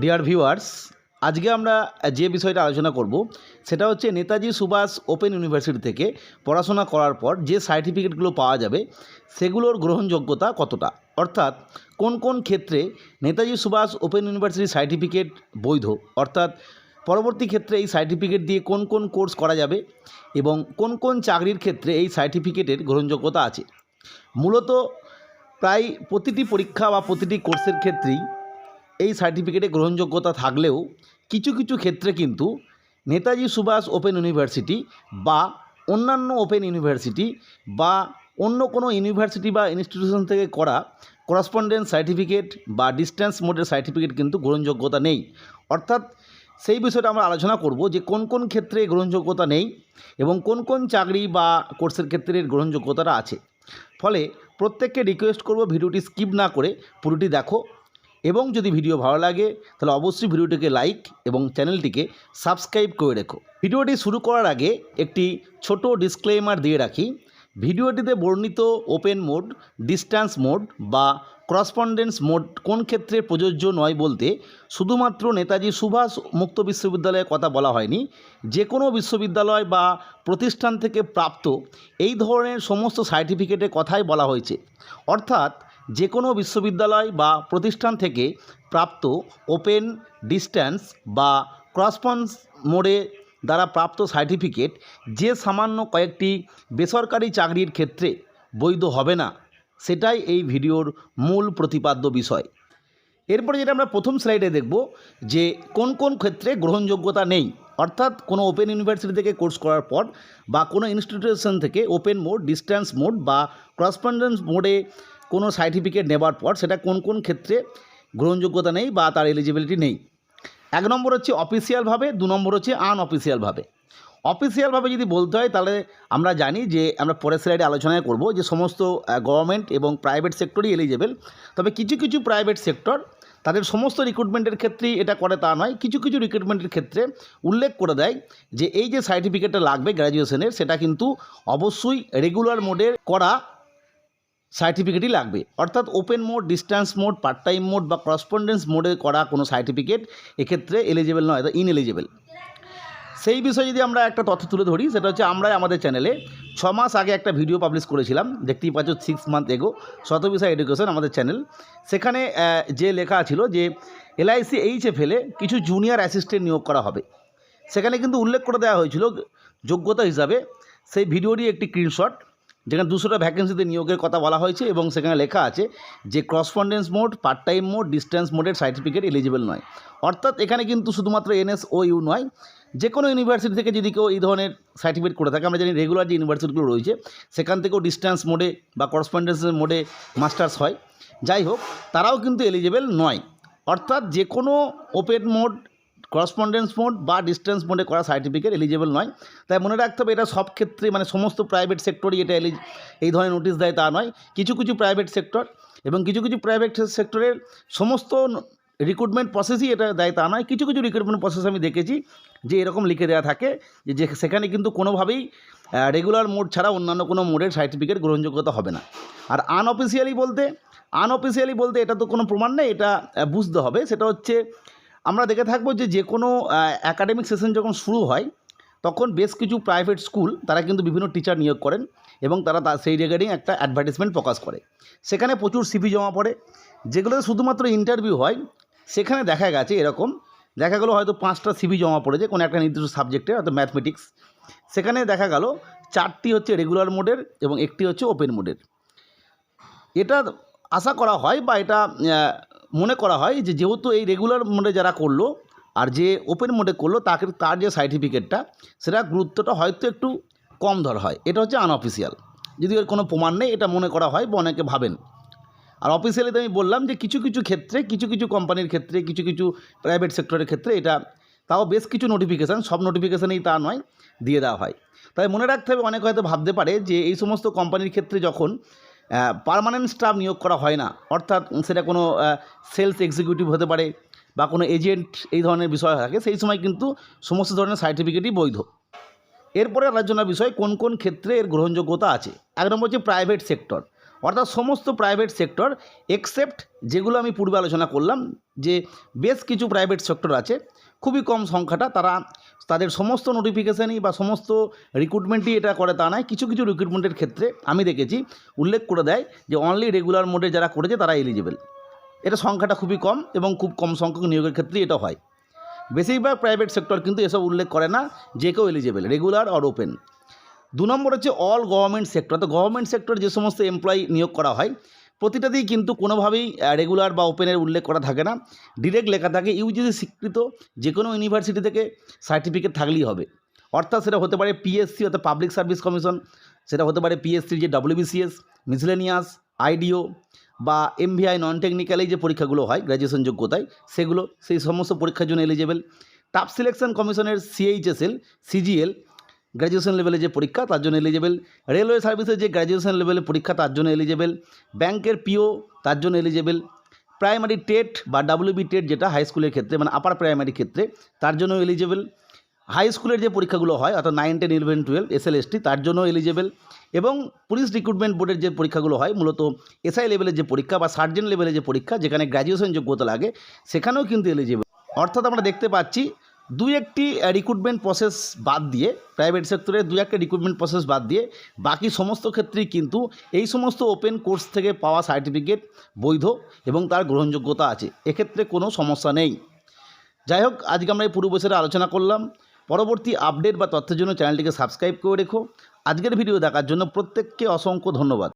Dear viewers আজকে আমরা যে বিষয়টা আলোচনা করব, সেটা হচ্ছে নেতাজি সুভাষ ওপেন ইউনিভার্সিটি থেকে পড়াশোনা করার পর যে সার্টিফিকেটগুলো পাওয়া যাবে, সেগুলোর গ্রহণযোগ্যতা কতটা? অর্থাৎ কোন কোন ক্ষেত্রে নেতাজি সুভাষ ওপেন ইউনিভার্সিটির সার্টিফিকেট বৈধ? অর্থাৎ পরবর্তী ক্ষেত্রে এই সার্টিফিকেট দিয়ে কোন কোন কোর্স করা যাবে এবং কোন কোন চাকরির ক্ষেত্রে এই সার্টিফিকেটের গ্রহণযোগ্যতা আছে? মূলত প্রায় প্রতিটি পরীক্ষা বা প্রতিটি কোর্সের ক্ষেত্রেই এই সার্টিফিকেটে গ্রহণযোগ্যতা থাকলেও কিছু কিছু ক্ষেত্রে কিন্তু নেতাজি সুভাষ ওপেন ইউনিভার্সিটি বা অন্যান্য ওপেন ইউনিভার্সিটি বা অন্য কোনো ইউনিভার্সিটি বা ইনস্টিটিউশন থেকে করা করসপন্ডেন্স সার্টিফিকেট বা ডিস্টেন্স মোডের সার্টিফিকেট কিন্তু গ্রহণযোগ্যতা নেই। অর্থাৎ সেই বিষয়টা আমরা আলোচনা করব যে কোন কোন ক্ষেত্রে গ্রহণযোগ্যতা নেই এবং কোন কোন চাকরি বা কোর্সের ক্ষেত্রে গ্রহণযোগ্যতাটা আছে। ফলে প্রত্যেককে রিকোয়েস্ট করব ভিডিওটি স্কিপ না করে পুরোটি দেখো। এবং যদি ভিডিও ভালো লাগে, তাহলে অবশ্যই ভিডিওটিকে লাইক এবং চ্যানেলটিকে সাবস্ক্রাইব করে রেখো। ভিডিওটি শুরু করার আগে একটি ছোট ডিসক্লেমার দিয়ে রাখি। ভিডিওটিতে বর্ণিত ওপেন মোড ডিস্ট্যান্স মোড বা করসপন্ডেন্স মোড কোন ক্ষেত্রে প্রযোজ্য নয় বলতে শুধুমাত্র নেতাজি সুভাষ মুক্ত বিশ্ববিদ্যালয়ের কথা বলা হয়নি। যে কোনো বিশ্ববিদ্যালয় বা প্রতিষ্ঠান থেকে প্রাপ্ত এই ধরনের সমস্ত সার্টিফিকেটের কথাই বলা হয়েছে। অর্থাৎ যে কোনো বিশ্ববিদ্যালয় বা প্রতিষ্ঠান থেকে প্রাপ্ত ওপেন ডিস্ট্যান্স বা ক্রসপন্স মোডে দ্বারা প্রাপ্ত সার্টিফিকেট যে সামান্য কয়েকটি বেসরকারি চাকরির ক্ষেত্রে বৈধ হবে না, সেটাই এই ভিডিওর মূল প্রতিপাদ্য বিষয়। এরপরে যেটা আমরা প্রথম স্লাইডে দেখব যে কোন কোন ক্ষেত্রে গ্রহণযোগ্যতা নেই, অর্থাৎ কোনো ওপেন ইউনিভার্সিটি থেকে কোর্স করার পর বা কোনো ইনস্টিটিউশন থেকে ওপেন মোড ডিস্ট্যান্স মোড বা করসপন্ডেন্স মোডে কোনো সার্টিফিকেট নেবার পর সেটা কোন কোন ক্ষেত্রে গ্রহণযোগ্যতা নেই বা তার এলিজিবিলিটি নেই। এক নম্বর হচ্ছে অফিসিয়ালভাবে দু নম্বর হচ্ছে আনঅফিসিয়ালভাবে অফিসিয়ালভাবে যদি বলতে হয়, তাহলে আমরা জানি যে আমরা পরের স্লাইডে আলোচনায় করব যে সমস্ত গভর্নমেন্ট এবং প্রাইভেট সেক্টরই এলিজেবল তবে কিছু কিছু প্রাইভেট সেক্টর তাদের সমস্ত রিক্রুটমেন্টের ক্ষেত্রেই এটা করে তা নয়, কিছু কিছু রিক্রুটমেন্টের ক্ষেত্রে উল্লেখ করে দেয় যে এই যে সার্টিফিকেটটা লাগবে গ্র্যাজুয়েশনের সেটা কিন্তু অবশ্যই রেগুলার মোডে করা সার্টিফিকেটই লাগবে। অর্থাৎ open mode distance mode part time mode বা করসপন্ডেন্স মোডে করা কোনো সার্টিফিকেট এক্ষেত্রে এলিজেবল নয় ইন এলিজেবল সেই বিষয়ে যদি আমরা একটা তথ্য তুলে ধরি, সেটা হচ্ছে আমরাই আমাদের চ্যানেলে ছ মাস আগে একটা ভিডিও পাবলিশ করেছিলাম, দেখতেই পাচ্ছ সিক্স মান্থ এগো শত বিষয় এডুকেশন আমাদের চ্যানেল সেখানে যে লেখা ছিল যে এলআইসি এইচে ফেলে কিছু জুনিয়র অ্যাসিস্ট্যান্ট নিয়োগ করা হবে। সেখানে কিন্তু উল্লেখ করে দেওয়া হয়েছিল যোগ্যতা হিসাবে। সেই ভিডিওরই একটি স্ক্রিনশট যেখানে দুশোটা ভ্যাকেন্সিতে নিয়োগের কথা বলা হয়েছে এবং সেখানে লেখা আছে যে correspondence mode part time mode distance মোডের সার্টিফিকেট এলিজিবল নয়। অর্থাৎ এখানে কিন্তু শুধুমাত্র এনএসও ইউ নয় যে কোনো ইউনিভার্সিটি থেকে যদি কেউ এই ধরনের সার্টিফিকেট করে থাকে, আমরা জানি রেগুলার যে ইউনিভার্সিটিগুলো রয়েছে, সেখান থেকেও ডিস্টেন্স মোডে বা করসপন্ডেন্সের মোডে মাস্টার্স হয়। যাই হোক, তারাও কিন্তু এলিজিবল নয়। অর্থাৎ যে কোনো ওপেন মোড করসপন্ডেন্স মোড বা ডিস্টেন্স মোডে করা সার্টিফিকেট এলিজিবল নয়। তাই মনে রাখতে হবে এটা সব ক্ষেত্রে মানে সমস্ত প্রাইভেট সেক্টরই এটা এলি এই ধরনের নোটিশ দেয় তা নয়। কিছু কিছু প্রাইভেট সেক্টর এবং কিছু কিছু প্রাইভেট সেক্টরের সমস্ত রিক্রুটমেন্ট প্রসেসই এটা দেয় তা নয়। কিছু কিছু রিক্রুটমেন্ট প্রসেস আমি দেখেছি যে এরকম লিখে দেওয়া থাকে যে যে সেখানে কিন্তু কোনোভাবেই রেগুলার মোড ছাড়া অন্যান্য কোনো মোডের সার্টিফিকেট গ্রহণযোগ্যতা হবে না। আর আনঅফিসিয়ালি বলতে আনঅফিসিয়ালি বলতে এটা তো কোনো প্রমাণ নেই, এটা বুঝতে হবে। সেটা হচ্ছে আমরা দেখে থাকব যে যে কোনো অ্যাকাডেমিক সেশন যখন শুরু হয়, তখন বেশ কিছু প্রাইভেট স্কুল তারা কিন্তু বিভিন্ন টিচার নিয়োগ করেন এবং তারা তা, সেই রিগার্ডিং একটা অ্যাডভার্টিসমেন্ট প্রকাশ করে। সেখানে প্রচুর সিভি জমা পড়ে, যেগুলোতে শুধুমাত্র ইন্টারভিউ হয়, সেখানে দেখা গেছে এরকম, দেখা গেলো হয়তো পাঁচটা সিভি জমা পড়েছে কোনো একটা নির্দিষ্ট সাবজেক্টে হয়তো ম্যাথমেটিক্স সেখানে দেখা গেল চারটি হচ্ছে রেগুলার মোডের এবং একটি হচ্ছে ওপেন মোডের এটা আশা করা হয় বা এটা মনে করা হয় যে যেহেতু এই রেগুলার মোডে যারা করল আর যে ওপেন মোডে করল, তাকে, তার যে সার্টিফিকেটটা সেটা গুরুত্বটা হয়তো একটু কম ধরা হয়। এটা হচ্ছে আনঅফিসিয়াল যদি এর কোনো প্রমাণ নেই, এটা মনে করা হয় বা অনেকে ভাবেন। আর অফিসিয়ালি তো আমি বললাম যে কিছু কিছু ক্ষেত্রে, কিছু কিছু কোম্পানির ক্ষেত্রে, কিছু কিছু প্রাইভেট সেক্টরের ক্ষেত্রে এটা, তাও বেশ কিছু নোটিফিকেশান সব নোটিফিকেশানেই তা নয়, দিয়ে দেওয়া হয়। তাই মনে রাখতে হবে, অনেকে হয়তো ভাবতে পারে যে এই সমস্ত কোম্পানির ক্ষেত্রে যখন পার্মানেন্ট স্টাফ নিয়োগ করা হয় না। অর্থাৎ সেটা কোনো সেলস এক্সিকিউটিভ হতে পারে বা কোনো এজেন্ট এই ধরনের বিষয় থাকে, সেই সময় কিন্তু সমস্ত ধরনের সার্টিফিকেটই বৈধ। এরপরে আলোচনার বিষয় কোন কোন ক্ষেত্রে এর গ্রহণযোগ্যতা আছে। এক নম্বর হচ্ছে প্রাইভেট সেক্টর অর্থাৎ সমস্ত প্রাইভেট সেক্টর এক্সেপ্ট যেগুলো আমি পূর্বে আলোচনা করলাম, যে বেশ কিছু প্রাইভেট সেক্টর আছে, খুবই কম সংখ্যাটা, তারা তাদের সমস্ত নোটিফিকেশানই বা সমস্ত রিক্রুটমেন্টই এটা করে তা নয়, কিছু কিছু রিক্রুটমেন্টের ক্ষেত্রে আমি দেখেছি, উল্লেখ করে দেয় যে অনলি রেগুলার মোডে যারা করেছে তারা এলিজিবল এটা সংখ্যাটা খুবই কম এবং খুব কম সংখ্যক নিয়োগের ক্ষেত্রেই এটা হয়। বেশিরভাগ প্রাইভেট সেক্টর কিন্তু এসব উল্লেখ করে না, যে কেউ এলিজিবল রেগুলার আর ওপেন দু নম্বর হচ্ছে অল গভর্নমেন্ট সেক্টর তো গভর্নমেন্ট সেক্টর যে সমস্ত এমপ্লয়ি নিয়োগ করা হয় প্রতিটাতেই কিন্তু কোনোভাবেই রেগুলার বা ওপেনের উল্লেখ করা থাকে না। ডিরেক্ট লেখা থাকে ইউজিসি স্বীকৃত যে কোনো ইউনিভার্সিটি থেকে সার্টিফিকেট থাকলেই হবে। অর্থাৎ সেটা হতে পারে পিএসসি অর্থাৎ পাবলিক সার্ভিস কমিশন সেটা হতে পারে পিএসসির যে ডাব্লিউবিসিএস মিসলেনিয়াস আইডিও বা এমভিআই নন টেকনিক্যাল যে পরীক্ষাগুলো হয় গ্র্যাজুয়েশন যোগ্যতায়, সেগুলো, সেই সমস্ত পরীক্ষার জন্য এলিজেবল টাপ সিলেকশন কমিশনের সিএইচএসএল সিজিএল গ্র্যাজুয়েশন লেভেলে যে পরীক্ষা, তার জন্য এলিজেবল রেলওয়ে সার্ভিসের যে গ্র্যাজুয়েশন লেভেলে পরীক্ষা, তার জন্য এলিজেবল ব্যাংকের পিও তার জন্য এলিজেবল প্রাইমারি টেট বা ডাব্লিউবি টেট যেটা হাই স্কুলের ক্ষেত্রে মানে আপার প্রাইমারি ক্ষেত্রে, তার জন্য এলিজেবল হাই স্কুলের যে পরীক্ষাগুলো হয়, অর্থাৎ nine ten eleven twelve SLST তার জন্য এলিজেবল এবং পুলিশ রিক্রুটমেন্ট বোর্ডের যে পরীক্ষাগুলো হয়, মূলত এসআই লেভেলের যে পরীক্ষা বা সার্জেন্ট লেভেলের যে পরীক্ষা, যেখানে গ্র্যাজুয়েশন যোগ্যতা লাগে, সেখানেও কিন্তু এলিজেবল অর্থাৎ আমরা দেখতে পাচ্ছি দুই একটি রিক্রুটমেন্ট প্রসেস বাদ দিয়ে প্রাইভেট সেক্টরে দুই একটা রিক্রুটমেন্ট প্রসেস বাদ দিয়ে, বাকি সমস্ত ক্ষেত্রেই কিন্তু এই সমস্ত ওপেন কোর্স থেকে পাওয়া সার্টিফিকেট বৈধ এবং তার গ্রহণযোগ্যতা আছে। এক্ষেত্রে কোনো সমস্যা নেই। যাই হোক, আজকে আমরা এই পুরো বছরে আলোচনা করলাম। পরবর্তী আপডেট বা তথ্যের জন্য চ্যানেলটিকে সাবস্ক্রাইব করে রেখো। আজকের ভিডিও দেখার জন্য প্রত্যেককে অসংখ্য ধন্যবাদ।